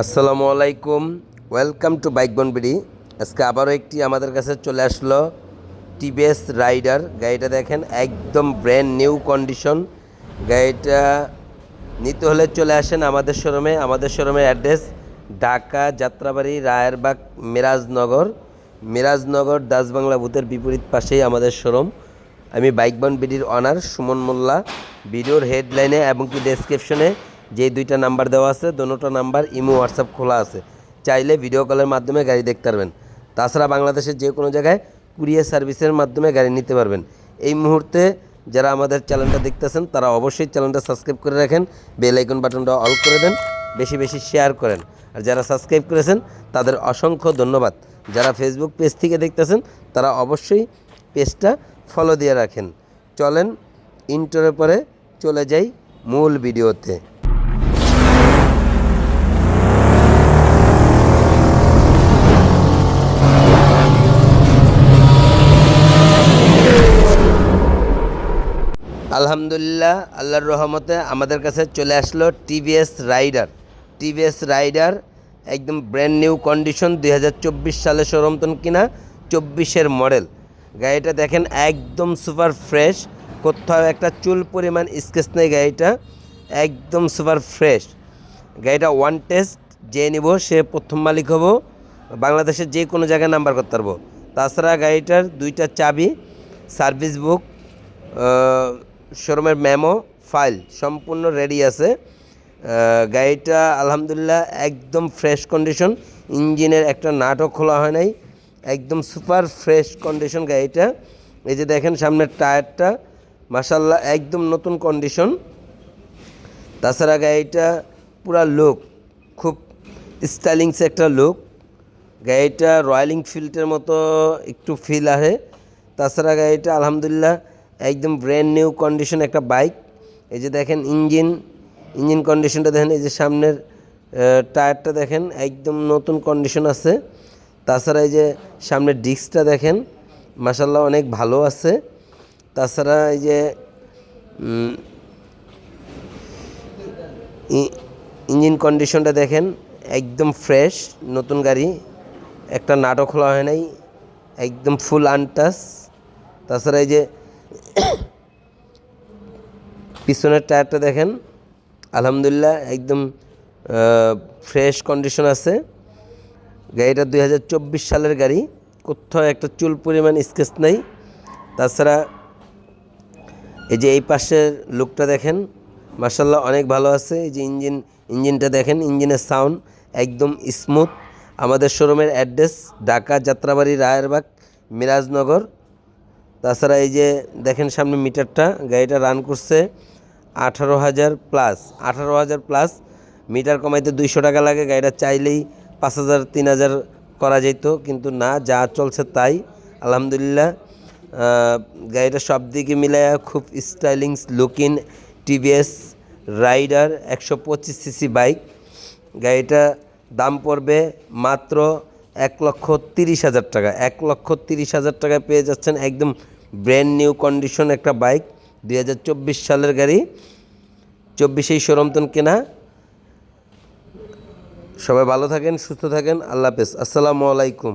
আসসালামু আলাইকুম। Welcome to bike বনবিডি আজকে আবারও একটি আমাদের কাছে চলে আসলো টিভিএস রাইডার গাড়িটা দেখেন, একদম ব্র্যান্ড নিউ কন্ডিশন গাড়িটা নিতে হলে চলে আসেন আমাদের শোরুমে আমাদের শোরুমের অ্যাড্রেস ঢাকা যাত্রাবাড়ি রায়েরবাগ মিরাজনগর। মিরাজনগর দাসবাংলা বুথের বিপরীত পাশেই আমাদের শোরুম আমি বাইক বন বিডির অনার সুমন মোল্লা। ভিডিওর হেডলাইনে এবং কি ডেসক্রিপশনে যে দুইটা নাম্বার দেওয়া আছে, দোনোটা নাম্বার ইমো হোয়াটসঅ্যাপ খোলা আছে। চাইলে ভিডিও কলের মাধ্যমে গাড়ি দেখতে পারবেন। তাছাড়া বাংলাদেশের যে কোনো জায়গায় কুরিয়ার সার্ভিসের মাধ্যমে গাড়ি নিতে পারবেন। এই মুহূর্তে যারা আমাদের চ্যানেলটা দেখতেছেন, তারা অবশ্যই চ্যানেলটা সাবস্ক্রাইব করে রাখেন বেল আইকন বাটনটা অল করে দেন, বেশি বেশি শেয়ার করেন। আর যারা সাবস্ক্রাইব করেছেন, তাদের অসংখ্য ধন্যবাদ। যারা ফেসবুক পেজ থেকে দেখতেছেন, তারা অবশ্যই পেজটা ফলো দিয়ে রাখেন। চলেন ইন্টারের পরে চলে যাই মূল ভিডিওতে আলহামদুলিল্লাহ, আল্লাহর রহমতে আমাদের কাছে চলে আসলো টিভিএস রাইডার টিভিএস রাইডার একদম ব্র্যান্ড নিউ কন্ডিশন দুই হাজার চব্বিশ সালে সরমতন কিনা, চব্বিশের মডেল গাড়িটা দেখেন একদম সুপার ফ্রেশ কোথাও একটা চুল পরিমাণ স্কেচ নেই গাড়িটা, একদম সুপার ফ্রেশ গাড়িটা ওয়ান টেস্ট যে নিব সে প্রথম মালিক হব, বাংলাদেশের যে কোনো জায়গায় নাম্বার করতে পারব। তাছাড়া গাড়িটার দুইটা চাবি সার্ভিস বুক শোরুমের মেমো ফাইল সম্পূর্ণ রেডি আছে। আহ, গাড়িটা আলহামদুলিল্লাহ একদম ফ্রেশ কন্ডিশন ইঞ্জিনের একটা নাটও খোলা হয় নাই। একদম সুপার ফ্রেশ কন্ডিশন গাড়িটা। এই যে দেখেন সামনের টায়ারটা। মাসাল্লাহ একদম নতুন কন্ডিশন তাছাড়া গাড়িটা পুরা লুক খুব স্টাইলিংস একটা লুক গাড়িটা রয়্যাল এনফিল্ডের মতো একটু ফিল আসে। তাছাড়া গাড়িটা আলহামদুলিল্লাহ একদম ব্র্যান্ড নিউ কন্ডিশন একটা বাইক এই যে দেখেন ইঞ্জিন ইঞ্জিন কন্ডিশনটা দেখেন, এই যে সামনের টায়ারটা দেখেন, একদম নতুন কন্ডিশন আছে। তাছাড়া এই যে সামনের ডিস্কটা দেখেন মাসাল্লাহ অনেক ভালো আছে। তাছাড়া এই যে ইঞ্জিন কন্ডিশনটা দেখেন, একদম ফ্রেশ নতুন গাড়ি। একটা নাটক খোলা হয় নাই, একদম ফুল আনটাস তাছাড়া এই যে পিছনের টায়ারটা দেখেন। আলহামদুলিল্লাহ একদম ফ্রেশ কন্ডিশন আছে। গাড়িটা দুই হাজার চব্বিশ সালের গাড়ি। কোথাও একটা চুল পরিমাণ স্কেচ নেই। তাছাড়া এই যে এই পাশের লুকটা দেখেন মার্শাল্লাহ অনেক ভালো আছে। এই যে ইঞ্জিন ইঞ্জিনটা দেখেন ইঞ্জিনের সাউন্ড একদম স্মুথ আমাদের শোরুমের অ্যাড্রেস ঢাকা যাত্রাবাড়ি রায়েরবাগ, মিরাজনগর। তাছাড়া এই যে দেখেন সামনে মিটারটা, গাড়িটা রান করছে আঠারো হাজার প্লাস আঠারো হাজার প্লাস মিটার কমাইতে দুইশো টাকা লাগে, গাড়িটা চাইলেই পাঁচ হাজার, তিন হাজার করা যেত কিন্তু না, যা চলছে তাই, আলহামদুলিল্লাহ। গাড়িটা সব দিকে মিলায়া খুব স্টাইলিংস লুকিং টিভিএস রাইডার একশো পঁচিশ সিসি বাইক গাড়িটা দাম পড়বে মাত্র এক লক্ষ তিরিশ হাজার টাকা, এক লক্ষ তিরিশ হাজার টাকায় পেয়ে যাচ্ছেন একদম ব্র্যান্ড নিউ কন্ডিশন একটা বাইক দুই হাজার চব্বিশ সালের গাড়ি, চব্বিশেই সরমতন কেনা। সবাই ভালো থাকেন, সুস্থ থাকেন, আল্লাহ হাফেজ। আসসালামু আলাইকুম।